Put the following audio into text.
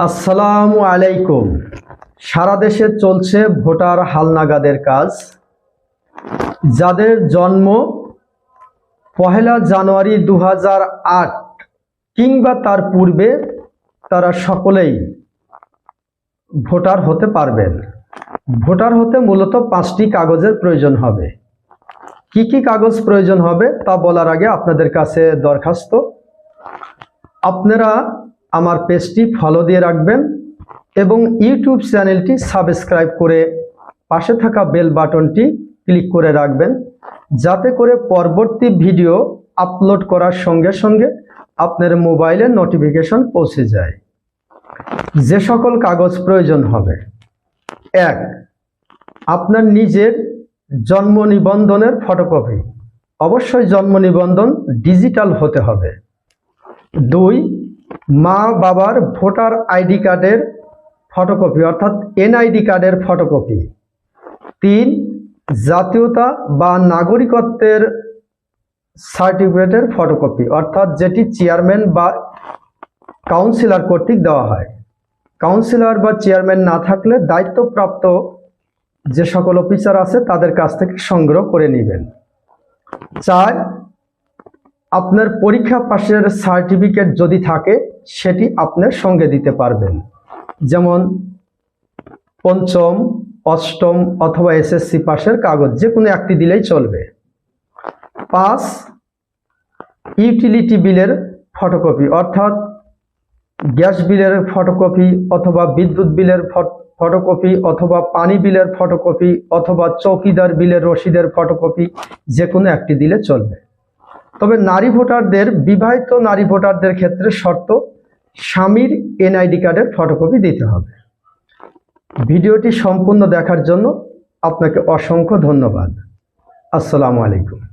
আসসালামু আলাইকুম। সারা দেশে চলছে ভোটার হালনাগাদের কাজ। যাদের জন্ম পহেলা জানুয়ারি দু কিংবা তার পূর্বে তারা সকলেই ভোটার হতে পারবেন। ভোটার হতে মূলত পাঁচটি কাগজের প্রয়োজন হবে। কি কি কাগজ প্রয়োজন হবে তা বলার আগে আপনাদের কাছে দরখাস্ত। আপনারা আমার পেজটি ফলো দিয়ে রাখবেন এবং ইউটিউব চ্যানেলটি সাবস্ক্রাইব করে পাশে থাকা বেল বাটনটি ক্লিক করে রাখবেন যাতে করে পরবর্তী ভিডিও আপলোড করার সঙ্গে সঙ্গে আপনার মোবাইলে নোটিফিকেশন পৌঁছে যায়। যে সকল কাগজ প্রয়োজন হবে, এক, আপনার নিজের জন্ম নিবন্ধনের ফটোকপি অবশ্যই জন্ম নিবন্ধন ডিজিটাল হতে হবে। দুই মা বাবার ভোটার আইডি কার্ডের ফটোকপি, অর্থাৎ এনআইডি কার্ডের ফটোকপি। তিন, জাতীয়তা বা নাগরিকত্বের সার্টিফিকেটের ফটোকপি, অর্থাৎ যেটি চেয়ারম্যান বা কাউন্সিলর কর্তৃক দেওয়া হয়। কাউন্সিলর বা চেয়ারম্যান না থাকলে দায়িত্বপ্রাপ্ত যে সকল অফিসার আছে, তাদের কাছ থেকে সংগ্রহ করে নেবেন। চার আপনার পরীক্ষা পাশের সার্টিফিকেট যদি থাকে, সেটি আপনার সঙ্গে দিতে পারবেন। যেমন পঞ্চম, অষ্টম অথবা এসএসসি পাশের কাগজ যে কোনো একটি দিলেই চলবে। পাস ইউটিলিটি বিলের ফটোকপি অর্থাৎ গ্যাস বিলের ফটোকপি অথবা বিদ্যুৎ বিলের ফটোকপি অথবা পানি বিলের ফটোকপি অথবা চৌকিদার বিলের রসিদের ফটোকপি যে কোনো একটি দিলে চলবে। তবে নারী ভোটারদের, বিবাহিত নারী ভোটারদের ক্ষেত্রে শর্ত, স্বামীর এনআইডি কার্ডের ফটোকপি দিতে হবে। ভিডিওটি সম্পূর্ণ দেখার জন্য আপনাকে অসংখ্য ধন্যবাদ। আসসালামু আলাইকুম।